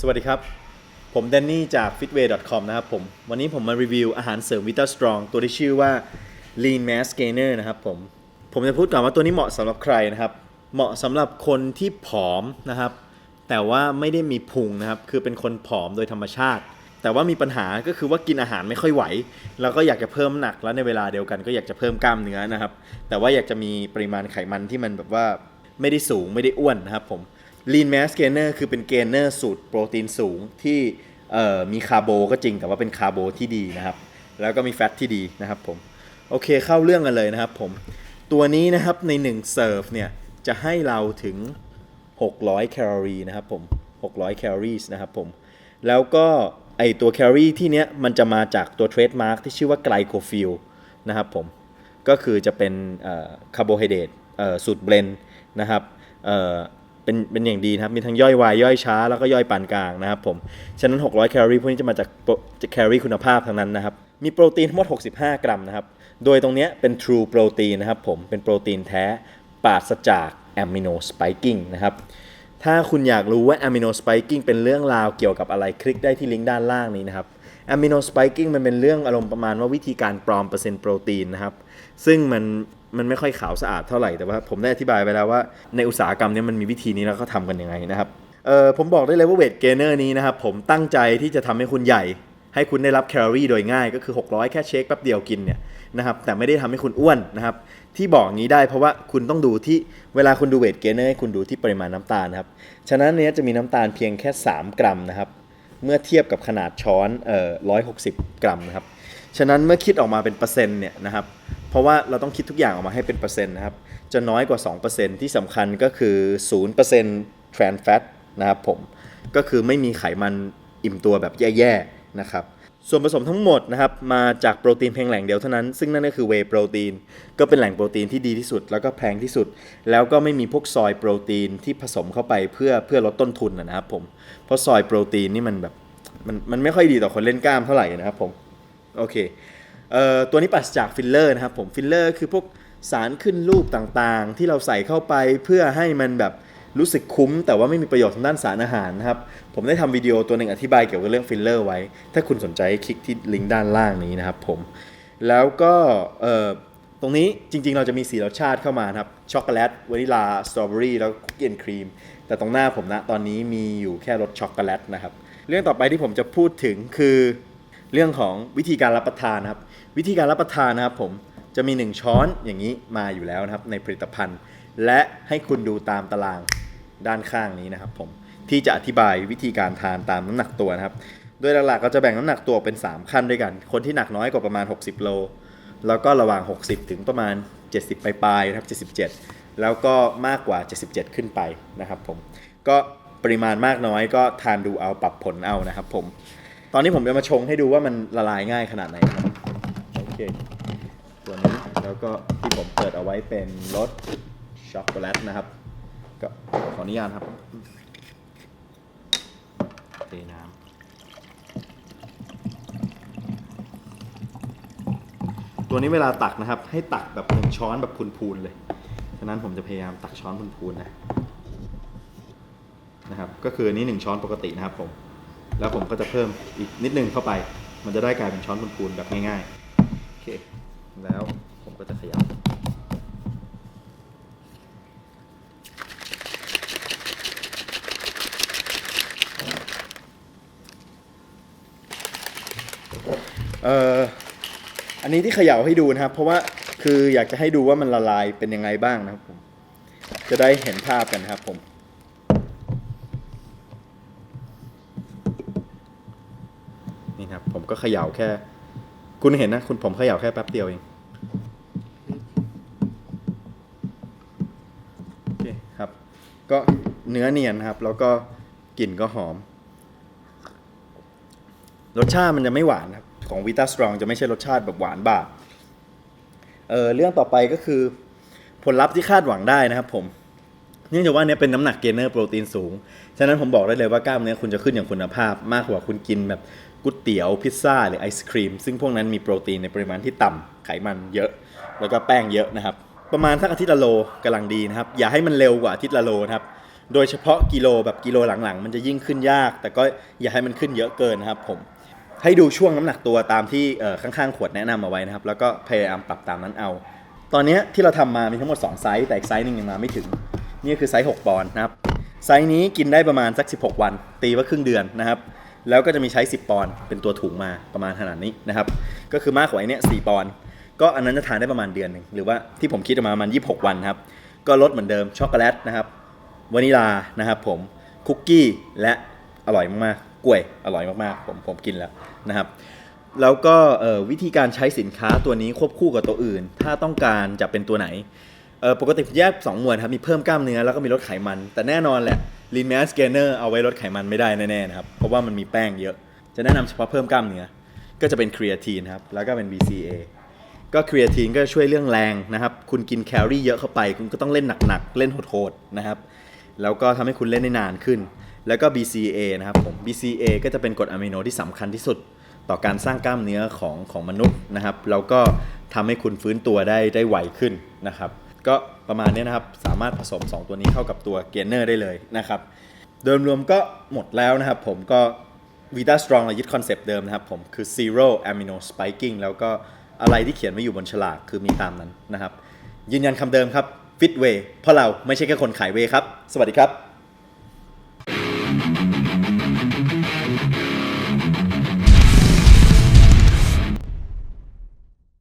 สวัสดีครับ ผมแดนนี่จาก fitway.com นะครับผม วันนี้ผมมารีวิวอาหารเสริม Vita Strong ตัวที่ชื่อว่า Lean Mass Gainer นะครับผม ผมจะพูดก่อนว่าตัวนี้เหมาะสำหรับใครนะครับ เหมาะสำหรับคนที่ผอมนะครับ แต่ว่าไม่ได้มีพุงนะครับ คือเป็นคนผอมโดยธรรมชาติ แต่ว่ามีปัญหาก็คือว่ากินอาหารไม่ค่อยไหว แล้วก็อยากจะเพิ่มหนัก แล้วในเวลาเดียวกันก็อยากจะเพิ่มกล้ามเนื้อนะครับ แต่ว่าอยากจะมีปริมาณไขมันที่มันแบบว่าไม่ได้สูงไม่ได้อ้วนนะครับผม Lean Mass Gainer คือเป็นเกนเนอร์สูตรโปรตีนสูงที่มีคาร์โบก็จริงแต่ว่าเป็นคาร์โบที่ดีนะครับ แล้วก็มีแฟตที่ดีนะครับผม โอเคเข้าเรื่องกันเลยนะครับผม ตัวนี้นะครับใน1เซิร์ฟเนี่ยจะให้เราถึง 600 แคลอรี่นะครับผม 600 แคลอรี่นะครับผม แล้วก็ไอตัวแคลอรี่ที่เนี้ยมันจะมาจากตัวเทรดมาร์กที่ชื่อว่าไกลโคฟิลนะครับผม ก็คือจะเป็นคาร์โบไฮเดรตสูตรเบลนนะครับ เป็นเป็นอย่างดีนะครับ มีทั้งย่อยไวย่อยช้าแล้วก็ย่อยปานกลางนะครับผม ฉะนั้น 600 แคลอรี่พวกนี้จะมาจากโปรแคลอรี่คุณภาพทั้งนั้นนะครับ มีโปรตีนทั้งหมด 65 กรัมนะครับ โดยตรงเนี้ยเป็น True Protein นะครับผม เป็นโปรตีนแท้ปราศจากแอมิโนสไปกิ้งนะครับ ถ้าคุณอยากรู้ว่าแอมิโนสไปกิ้งเป็นเรื่องราวเกี่ยวกับอะไรคลิกได้ที่ลิงก์ด้านล่างนี้นะครับแอมิโนสไปกิ้งมันเป็นเรื่องอารมณ์ประมาณว่าวิธีการปลอมเปอร์เซ็นต์โปรตีนนะครับ ซึ่งมัน มันไม่ค่อยขาวสะอาดเท่าไหร่แต่ว่าผมได้อธิบายไปแล้วว่าในอุตสาหกรรมนี้มันมีวิธีนี้แล้วก็ทำกันยังไงนะครับเออผมบอกได้เลยว่าเวทเกเนอร์นี้นะครับผมตั้งใจที่จะทำให้คุณใหญ่ ให้คุณได้รับแคลอรี่โดยง่ายก็คือ 600 แค่เชคแป๊บเดียวกินเนี่ยนะครับแต่ไม่ได้ทำให้คุณอ้วนนะครับที่บอกงี้ได้เพราะว่าคุณต้องดูที่เวลาคุณดูเวทเกเนอร์ให้คุณดูที่ปริมาณน้ำตาลครับฉะนั้นเนี้ยจะมีน้ำตาลเพียงแค่ 3 กรัมนะครับเมื่อเทียบกับขนาดช้อนเอ่อ160 กรัมนะครับฉะนั้นเมื่อคิดออกมาเป็นเปอร์เซ็นต์เนี่ยนะครับ ราะว่าเราต้องคิดทุกอย่างออกมาให้เป็นเปอร์เซ็นต์นะครับ จะน้อยกว่า 2%ที่สำคัญก็คือ 0% trans fat นะครับผม ก็คือไม่มีไขมันอิ่มตัวแบบแย่ๆนะครับ ส่วนผสมทั้งหมดนะครับมาจากโปรตีนเพียงแหล่งเดียวเท่านั้น ซึ่งนั่นก็คือเวโปรตีน ก็เป็นแหล่งโปรตีนที่ดีที่สุด แล้วก็แพงที่สุด แล้วก็ไม่มีพวกซอยโปรตีนที่ผสมเข้าไปเพื่อเพื่อลดต้นทุนนะครับผม เพราะซอยโปรตีนนี่มันแบบมันมันไม่ค่อยดีต่อคนเล่นกล้ามเท่าไหร่นะครับผม โอเค ตัวนี้ปราจากฟิลเลอร์นะครับผมฟิลเลอร์คือพวกสารขึ้นรูปต่างๆ ที่เราใส่เข้าไปเพื่อให้มันแบบรู้สึกคุ้ม แต่ว่าไม่มีประโยชน์ทางด้านสารอาหารนะครับ ผมได้ทำวิดีโอตัวหนึ่งอธิบายเกี่ยวกับเรื่องฟิลเลอร์ไว้ ถ้าคุณสนใจคลิกที่ลิงก์ด้านล่างนี้นะครับผม แล้วก็ตรงนี้จริงๆ เราจะมีสีรสชาติเข้ามานะครับ ช็อกโกแลตวานิลา สตรอเบอรี่ แล้วคุกกี้ครีม แต่ตรงหน้าผมนะตอนนี้มีอยู่แค่รสช็อกโกแลตนะครับ เรื่องต่อไปที่ผมจะพูดถึงคือ เรื่องของวิธีการรับประทานนะครับ วิธีการรับประทานนะครับผมจะมี 1 ช้อนอย่างนี้มาอยู่แล้วนะครับในผลิตภัณฑ์ และให้คุณดูตามตารางด้านข้างนี้นะครับผมที่จะอธิบายวิธีการทานตามน้ำหนักตัวนะครับ โดยหลักๆก็จะแบ่งน้ำหนักตัวเป็น 3 ขั้นด้วยกัน คนที่หนักน้อยกว่าประมาณ 60 โล แล้วก็ระหว่าง 60 ถึงประมาณ 70 ปลายๆนะครับ 77 แล้วก็มากกว่า 77 ขึ้นไปนะครับผมก็ปริมาณมากน้อยก็ทานดูเอาปรับผลเอานะครับผม ตอนนี้ผมจะมาชงให้ดูว่ามันละลายง่ายขนาดไหนครับโอเคตัวนี้แล้วก็ที่ผมเปิดเอาไว้เป็นรสช็อกโกแลตนะครับ ก็ขออนุญาตครับเทน้ำตัวนี้เวลาตักนะครับ ให้ตักแบบหนึ่งช้อนแบบพูนๆเลย ฉะนั้นผมจะพยายามตักช้อนพูนๆนะนะครับ ก็คือนนี้หนึ่งช้อนปกตินะครับผม แล้วผมก็จะเพิ่มอีกนิดนึงเข้าไป มันจะได้กลายเป็นช้อนพูนๆแบบง่ายๆ โอเค แล้วผมก็จะขยับเอ่ออันนี้ที่เขย่าให้ดูนะครับ เพราะว่าคืออยากจะให้ดูว่ามันละลายเป็นยังไงบ้างนะครับผม จะได้เห็นภาพกันนะครับผม นี่ครับ ผมก็เขย่าแค่ คุณเห็นนะ คุณผมเขย่าแค่แป๊บเดียวเองโอเคครับ ก็เนื้อเนียนครับ แล้วก็กลิ่นก็หอม รสชาติมันจะไม่หวานครับ ของ Vita Strong จะไม่ใช่รสชาติแบบหวานบาดเออเรื่องต่อไปก็คือ ผลลัพธ์ที่คาดหวังได้นะครับ ผมเนื่องจากว่าเนี้ยเป็นน้ำหนักเกนเนอร์โปรตีนสูง ฉะนั้นผมบอกได้เลยว่ากล้ามเนื้อคุณจะขึ้นอย่างคุณภาพ มากกว่าคุณกินแบบ ก๋วยเตี๋ยวพิซซ่าหรือไอศครีม ซึ่งพวกนั้นมีโปรตีนในปริมาณที่ต่ำไขมันเยอะ แล้วก็แป้งเยอะนะครับ ประมาณสักอาทิตย์ละโลกำลังดีนะครับ อย่าให้มันเร็วกว่าอาทิตย์ละโลนะครับ โดยเฉพาะกิโลแบบกิโลหลังๆ มันจะยิ่งขึ้นยาก แต่ก็อย่าให้มันขึ้นเยอะเกินนะครับ ผม ให้ดูช่วงน้ำหนักตัวตามที่ข้างๆขวดแนะนำเอาไว้นะครับ แล้วก็พยายามปรับตามนั้นเอา ตอนนี้ที่เราทำมามีทั้งหมด2ไซส์แต่อีกไซส์หนึ่งยังมาไม่ถึง นี่คือไซส์6ปอนด์นะครับ ไซส์นี้กินได้ประมาณสัก 16 วัน ตีว่าครึ่งเดือนนะครับ แล้วก็จะมีใช้ 10 ปอนด์เป็นตัวถุงมาประมาณขนาดนี้นะครับ ก็คือมากกว่าไอ้นี้ย4ปอนด์ก็อันนั้นจะทานได้ประมาณเดือนหนึ่งหรือว่าที่ผมคิดออกมาประมาณ26 วันครับ ก็ลดเหมือนเดิมช็อกโกแลตนะครับวานิลานะครับผมคุกกี้และอร่อยมากๆกล้วยอร่อยมากๆ ผมผมกินแล้วนะครับแล้วก็วิธีการใช้สินค้าตัวนี้ควบคู่กับตัวอื่น ถ้าต้องการจะเป็นตัวไหนปกติแยก2หมวดครับมีเพิ่มกล้ามเนื้อแล้วก็มีลดไขมัน แต่แน่นอนแหละ Lean Mass Gainer เอาไว้ลดไขมันไม่ได้แน่ๆนะครับ เพราะว่ามันมีแป้งเยอะ จะแนะนำเฉพาะเพิ่มกล้ามเนื้อ ก็จะเป็นครี a าทีนครับ แล้วก็เป็น BCA ก็ครี a าทีนก็จะช่วยเรื่องแรงนะครับ คุณกินแคลอรี่เยอะเข้าไป คุณก็ต้องเล่นหนักๆ เล่นโหดๆนะครับ แล้วก็ทำให้คุณเล่นได้นานขึ้น แล้วก็ BCA นะครับผม BCA ก็จะเป็นกรดอะมิโนที่สำคัญที่สุด ต่อการสร้างกล้ามเนื้อของของมนุษย์นะครับ แล้วก็ทำให้คุณฟื้นตัวได้ได้ไวขึ้นนะครับ ก็ประมาณนี้นะครับ สามารถผสม 2 ตัวนี้เข้ากับตัวเกนเนอร์ได้เลยนะครับ โดยรวมก็หมดแล้วนะครับ ผมก็ Vita Strong เรายึดคอนเซปต์เดิมนะครับผมคือ zero amino spiking แล้วก็อะไรที่เขียนไว้อยู่บนฉลากคือมีตามนั้นนะครับ ยืนยันคำเดิมครับ Fitway เพราะเราไม่ใช่แค่คนขายเวย์ครับ สวัสดีครับ